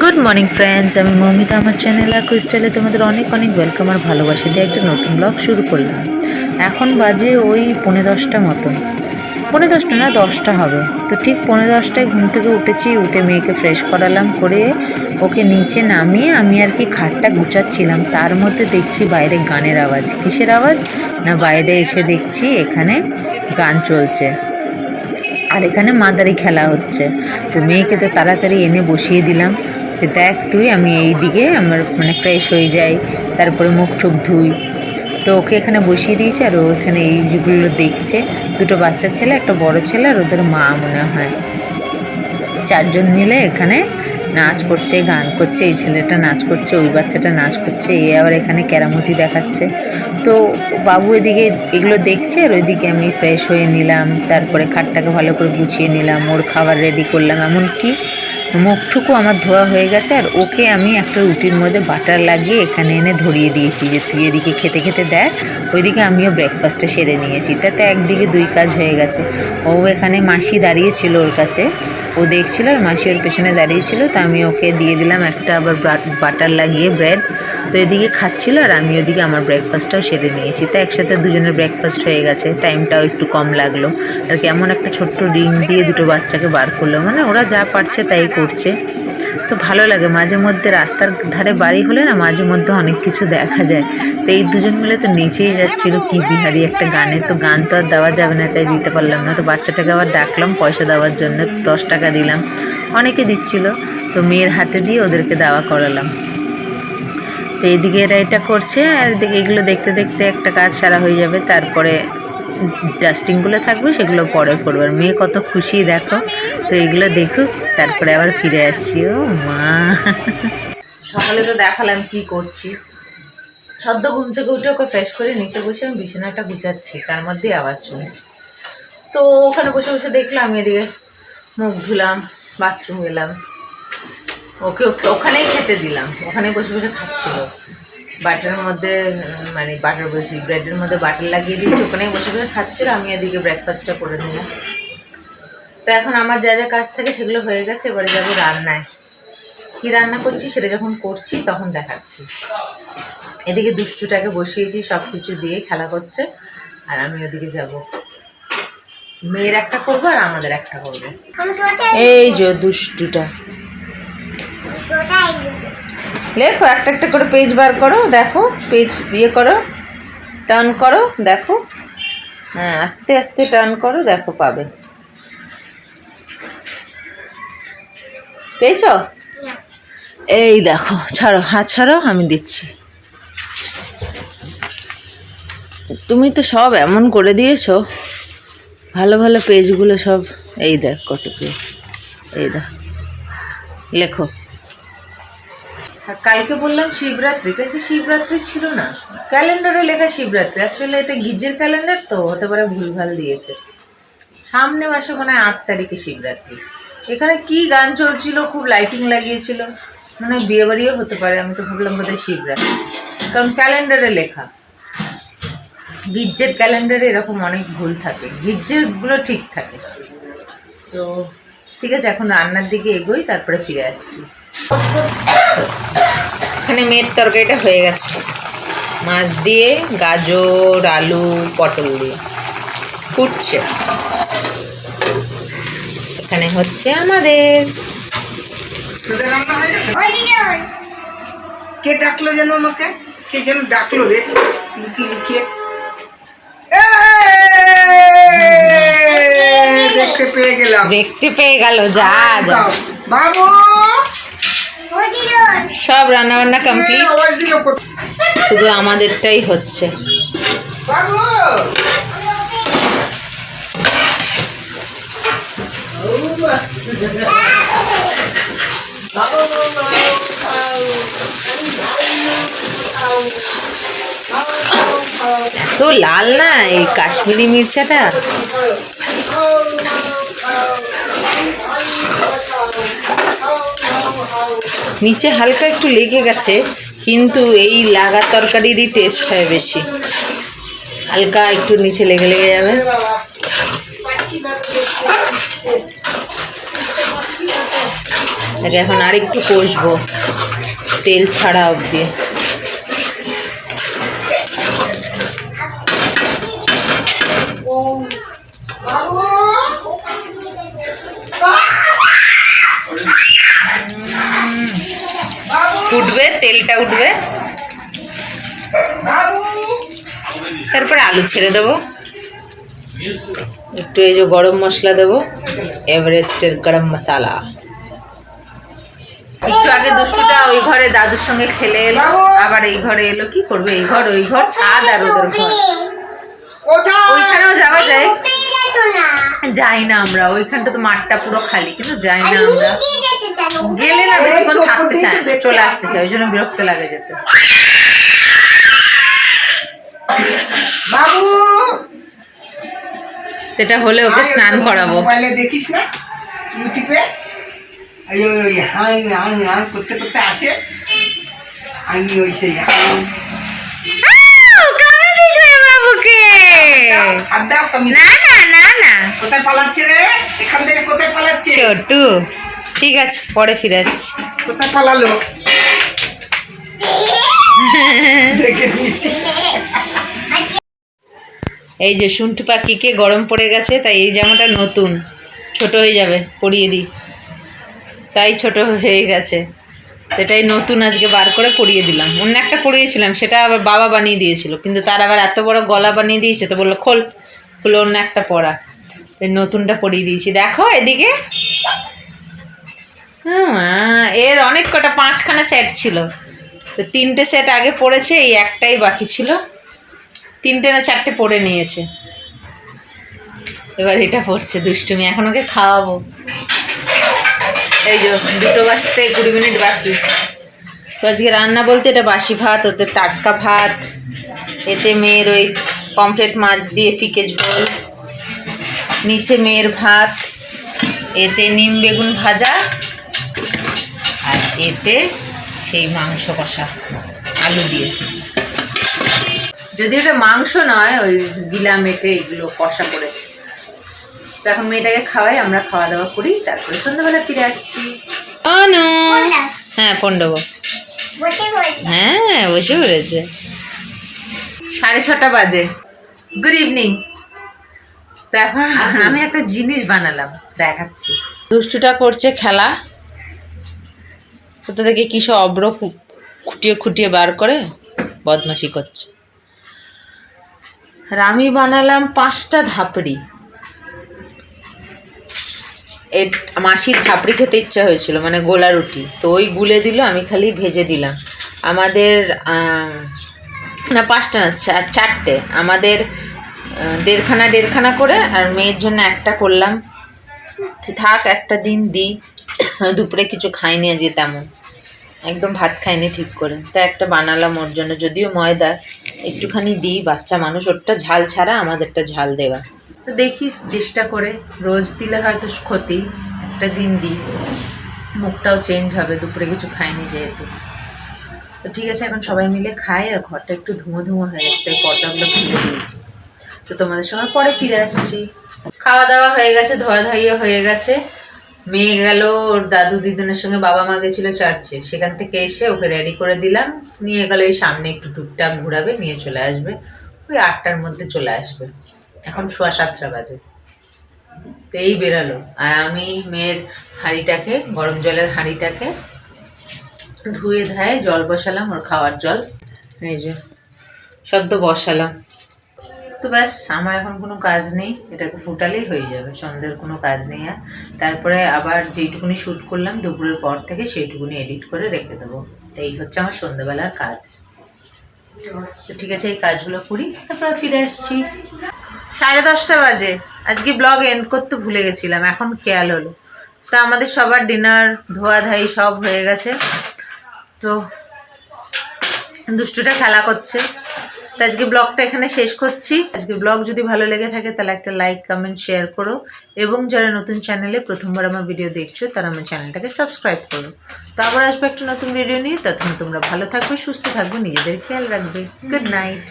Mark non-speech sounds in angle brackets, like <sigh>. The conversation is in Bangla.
গুড মর্নিং ফ্রেন্ডস আমি মৌমিতা। আমার চ্যানেল ক্রিস্টালে তোমাদের অনেক অনেক ওয়েলকাম আর ভালোবাসা দিয়ে একটা নতুন ব্লগ শুরু করলাম। এখন বাজে ওই পৌনে দশটা মতন পৌনে দশটা না, দশটা হবে। তো ঠিক পৌনে দশটায় ঘুম থেকে উঠেছি, উঠে মেয়েকে ফ্রেশ করালাম করে ওকে নিচে নামিয়ে আমি আর কি খাটটা গুছাচ্ছিলাম। তার মধ্যে দেখছি বাইরে গানের আওয়াজ। কিসের আওয়াজ? না, বাইরে এসে দেখছি এখানে গান চলছে। আর এখানে মাদারি খেলা হচ্ছে। তো মেয়েকে তো তাড়াতাড়ি এনে বসিয়ে দিলাম। যে দেখ তুই, আমি এই দিকে আমার মানে ফ্রেশ হয়ে যাই, তারপরে মুখ ঠুক ধুই। তো ওকে এখানে বসিয়ে দিয়েছে আর ও এখানে এইগুলো দেখছে, দুটো বাচ্চা ছেলে, একটা বড় ছেলে আর ওদের মা মনে হয়। চারজন মিলে এখানে নাচ করছে, গান করছে, এই ছেলেটা নাচ করছে, ওই বাচ্চাটা নাচ করছে, এ আবার এখানে কেরামতি দেখাচ্ছে। তো বাবু এদিকে এগুলো দেখছে আর ওইদিকে আমি ফ্রেশ হয়ে নিলাম, তারপরে খাটটাকে ভালো করে গুছিয়ে নিলাম, ওর খাবার রেডি করলাম, এমনকি মুখটুকু আমার ধোয়া হয়ে গেছে আর ওকে আমি একটা রুটির মধ্যে বাটার লাগিয়ে এখানে এনে ধরিয়ে দিয়েছি যে তুই এদিকে খেতে খেতে দেখ, ওইদিকে আমিও ব্রেকফাস্টটা সেরে নিয়েছি। তাতে একদিকে দুই কাজ হয়ে গেছে। ও এখানে মাসি দাঁড়িয়েছিল ওর কাছে। ও দেখছিল আর মাসি ওর পেছনে দাঁড়িয়েছিল, তো আমি ওকে দিয়ে দিলাম একটা আবার বাটার লাগিয়ে ব্রেড তো এদিকে খাচ্ছিল আর আমি ওদিকে আমার ব্রেকফাস্টটাও সেরে নিয়েছি। তো একসাথে দুজনের ব্রেকফাস্ট হয়ে গেছে। টাইমটাও একটু কম লাগল। আর কেমন একটা ছোট্ট রিং দিয়ে দুটো বাচ্চাকে বার করল। মানে ওরা যা পারছে তাই করছে তো ভালো লাগে, মাঝে মধ্যে রাস্তার ধারে বাড়ি হলে না মাঝে মধ্যে অনেক কিছু দেখা যায়। তো এই দুজন মিলে তো নেচেই যাচ্ছিল কি বিহারি একটা গানে। তো গান তো আর দেওয়া যাবে না, তাই দিতে পারলাম না। তো বাচ্চাটাকে আবার ডাকলাম পয়সা দেওয়ার জন্য, দশ টাকা দিলাম। অনেকে দিচ্ছিল, তো মেয়ের হাতে দিয়ে ওদেরকে দেওয়া করালাম। তো এদিকে এরা এটা করছে, আর এগুলো দেখতে দেখতে একটা কাজ সারা হয়ে যাবে, তারপরে ডাস্টিংগুলো থাকবে, সেগুলো পরে করবে। আর মেয়ে কত খুশি, দেখো। তো এগুলো দেখুক, তারপরে আবার ফিরে আসছি। ও মা। সকালে তো দেখালাম কি করছি। সদ্য ঘুম থেকে উঠে ওকে ফ্রেশ করে নিচে বসে আমি বিছানাটা গুছাচ্ছি, তার মধ্যে আওয়াজ শুনছি। তো ওখানে বসে বসে দেখলাম, এদিকে মুখ ধুলাম বাথরুম গেলাম ওকে ওকে ওখানেই খেতে দিলাম ওখানে বসে বসে খাচ্ছিল। বাটারের মধ্যে মানে বাটার বলছি ব্রেডের মধ্যে বাটার লাগিয়ে দিয়েছি ওখানেই বসে বসে খাচ্ছিল আমি এদিকে ব্রেকফাস্টটা করে নিলাম। তো এখন আমার যা যা কাজ থাকে সেগুলো হয়ে গেছে এবারে যাব রান্নায়। কি রান্না করছি সেটা যখন করছি তখন দেখাচ্ছি। এদিকে দুষ্টুটাকে বসিয়েছি সব কিছু দিয়ে খেলা করছে আর আমি ওদিকে যাব। মেয়ের একটা করব আর আমাদের একটা করব। এই যে দুষ্টুটা। লেখো, একটা একটা করে পেজ বার করো, দেখো পেজ ইয়ে করো টার্ন করো, দেখো। হ্যাঁ আস্তে আস্তে টার্ন করো, দেখো পাবে। পেয়েছ? এই দেখো, ছাড়ো, হাত ছাড়ো, আমি দিচ্ছি। তুমি তো সব এমন করে দিয়েছ। ভালো ভালো পেজগুলো সব এই দেখ কত পেজ এই দেখ। লেখো। আর কালকে বললাম শিবরাত্রি কালকে শিবরাত্রি ছিল না। ক্যালেন্ডারে লেখা শিবরাত্রি, আসলে এটা গির্জের ক্যালেন্ডার তো, হতে পারে ভুলভাল দিয়েছে। সামনে মাসে মনে হয় আট তারিখে শিবরাত্রি। এখানে কি গান চলছিল, খুব লাইটিং লাগিয়েছিল। মানে বিয়ে বাড়িও হতে পারে, আমি তো ভাবলাম বোধহয় শিবরাত্রি। কারণ ক্যালেন্ডারে লেখা। গির্জের ক্যালেন্ডারে এরকম অনেক ভুল থাকে, গির্জেরগুলো ঠিক থাকে। তো ঠিক আছে, এখন রান্নার দিকে এগোই, তারপরে ফিরে আসছি। এখানে মেয়ের তরকারিটা হয়ে গেছে। মাছ দিয়ে গাজর আলু পটল দিয়ে। ফুটছে। এখানে হচ্ছে আমাদের। কে ডাকলো যেন আমাকে? কে যেন ডাকলো রে? লুকিয়ে লুকিয়ে দেখতে পেয়ে গেলাম। দেখতে পেয়ে গেল যা যা। বাবু! সব রান্না বান্না এই কমপ্লিট শুধু আমাদেরটাই হচ্ছে তো লাল না এই কাশ্মীরি মির্চাটা নিচে হালকা একটু লেগে গেছে, কিন্তু এই লাগা তরকারিরই টেস্ট হয় বেশি। হালকা একটু নিচে লেগে লেগে যাবে। তাকে এখন আরেকটু কষবো, তেল ছাড়া অবধি বাবু উঠবে, তেলটা উঠবে। তারপরে আলু ছেড়ে দেবো। একটু এই যে গরম মশলা দেবো, এভারেস্টের গরম মশলা। একটু আগে দুষ্টুটা ওই ঘরে দাদুর সঙ্গে খেলে এলো, আবার এই ঘরে এলো, কি করবে? এই ঘর, ওই ঘর, ছাদ আর ওদের ঘর। ওইখানেও যাওয়া যায়। যাই না আমরা, ওইখানটা তো মাঠটা পুরো খালি, কিন্তু যাই না আমরা। গেলে না বেশিক্ষণ থাকতে চায় চলে আসতে চায় ওই জন্য বিরক্ত লাগে যেতে। বাবু! সেটা হলে ওকে স্নান করাবো। মোবাইলে দেখিস না? ইউটিউবে? ওই হাই হাই হাই করতে করতে আসে। আমি ওই সেই না না না না। কোথায় পালাচ্ছে রে? এখান থেকে কোথায় পালাচ্ছে? ছোটু ঠিক আছে পরে ফিরে আসছি। কোথায় পালালো? এই যে শুন্টু পাখিকে গরম পড়ে গেছে তাই এই জামাটা নতুন। ছোট হয়ে যাবে পরিয়ে দিই। তাই ছোট হয়ে গেছে। সেটাই নতুন আজকে বার করে পরিয়ে দিলাম। অন্য একটা পরিয়েছিলাম সেটা আবার বাবা বানিয়ে দিয়েছিল কিন্তু তার আবার এত বড় গলা বানিয়ে দিয়েছে তো বলল খোল খুলে অন্য একটা পরা। তাই নতুনটা পরিয়ে দিয়েছি। দেখো এদিকে। এর অনেক কটা, পাঁচখানা সেট ছিল। তো তিনটে সেট আগে পড়েছে, এই একটাই বাকি ছিল। তিনটে না চারটে পড়ে নিয়েছে। এবার এটা পড়ছে, দুষ্টুমি, এখন ওকে খাওয়াবো। এই যে, দুটো বাজতে কুড়ি মিনিট বাকি। তো আজকে রান্না বলতে এটা বাসি ভাত, ওতে টাটকা ভাত, এতে মেয়ের ওই পমফ্রেট মাছ দিয়ে ফিকে ঝোল নিচে মেয়ের ভাত, এতে নিম বেগুন ভাজা এতে সেই মাংস কষা আলু দিয়ে। যদি এটা মাংস নয় ওই গিলা মেটে এগুলো কষা করেছে। তো এখন মেয়েটাকে খাওয়াই আমরা খাওয়া দাওয়া করি তারপরে সন্ধ্যাবেলা ফিরে আসছি। অনু হ্যাঁ দেবো হ্যাঁ বসে পড়েছে। সাড়ে ছটা বাজে। গুড ইভিনিং তো এখন আমি একটা জিনিস বানালাম দেখাচ্ছি। দুষ্টুটা করছে খেলা। কোথা থেকে কি সব অব্র খুঁটিয়ে খুঁটিয়ে বার করে? বদমাশি করছে। আর আমি বানালাম পাঁচটা ধাপড়ি। এ মাসির ধাপড়ি খেতে ইচ্ছা হয়েছিল মানে গোলা রুটি। তো ওই গুলে দিল, আমি খালি ভেজে দিলাম। আমাদের না, পাঁচটা না চার চারটে। আমাদের দেড়খানা দেড়খানা করে, আর মেয়ের জন্য একটা করলাম। থাক, একটা দিন দিই। <coughs> দুপুরে কিছু খাইনি, আজকে তেমন। একদম ভাত খাইনি ঠিক করে। তা একটা বানালাম ওর জন্য, যদিও ময়দা। একটুখানি দিই, বাচ্চা মানুষ, ওরটা ঝাল ছাড়া আমাদেরটা ঝাল দেওয়া। তো দেখি, চেষ্টা করে। রোজ দিলে হয়তো ক্ষতি, একটা দিন দিই। মুখটাও চেঞ্জ হবে, দুপুরে কিছু খাইনি যেহেতু। তো ঠিক আছে, এখন সবাই মিলে খাই, আর ঘরটা একটু ধুঁয়ো ধুঁয়ো হয়ে গেছে, তাই পর্দাগুলো খুলে দিয়েছি। তো তোমাদের সঙ্গে পরে ফিরে আসছি। খাওয়া দাওয়া হয়ে গেছে ধোয়া ধাইয়া হয়ে গেছে। মেয়ে গেল, ওর দাদু দিদুনের সঙ্গে বাবা মা গেছিল চার্চে। সেখান থেকে এসে ওকে রেডি করে দিলাম। নিয়ে গেল এই সামনে একটু টুকটাক ঘুরাবে, নিয়ে চলে আসবে। ওই আটটার মধ্যে চলে আসবে। এখন সোয়া সাতটা বাজে। তো এই বেরালো। আর আমি মেয়ের হাঁড়িটাকে, গরম জলের হাঁড়িটাকে ধুয়ে ধায়ে জল বসালাম, ওর খাওয়ার জল। এই যে সদ্য বসালাম। তো ব্যাস, আমার এখন কোনো কাজ নেই। এটাকে ফুটালেই হয়ে যাবে, সন্ধ্যের কোনো কাজ নেই আর। তারপরে আবার যেইটুকুনি শ্যুট করলাম দুপুরের পর থেকে সেইটুকুনি এডিট করে রেখে দেবো। এই হচ্ছে আমার সন্ধ্যাবেলার কাজ। তো ঠিক আছে, এই কাজগুলো করি, তারপরে ফিরে আসছি। সাড়ে দশটা বাজে। আজকে ব্লগ এন্ড করতে ভুলে গেছিলাম, এখন খেয়াল হলো। তো আমাদের সবার ডিনার ধোয়া ধাই সব হয়ে গেছে। তো দুষ্টুটা খেলা করছে। তো আজকে ব্লগটা এখানে শেষ করছি। আজকে ব্লগ যদি ভালো লেগে থাকে, তাহলে একটা লাইক কমেন্ট শেয়ার করো। এবং যারা নতুন চ্যানেলে প্রথমবার আমার ভিডিও দেখছ, তারা আমার চ্যানেলটাকে সাবস্ক্রাইব করো। তো আবার আসবে একটা নতুন ভিডিও নিয়ে। তখন তোমরা ভালো থাকবে, সুস্থ থাকবে, নিজেদের খেয়াল রাখবে। Good night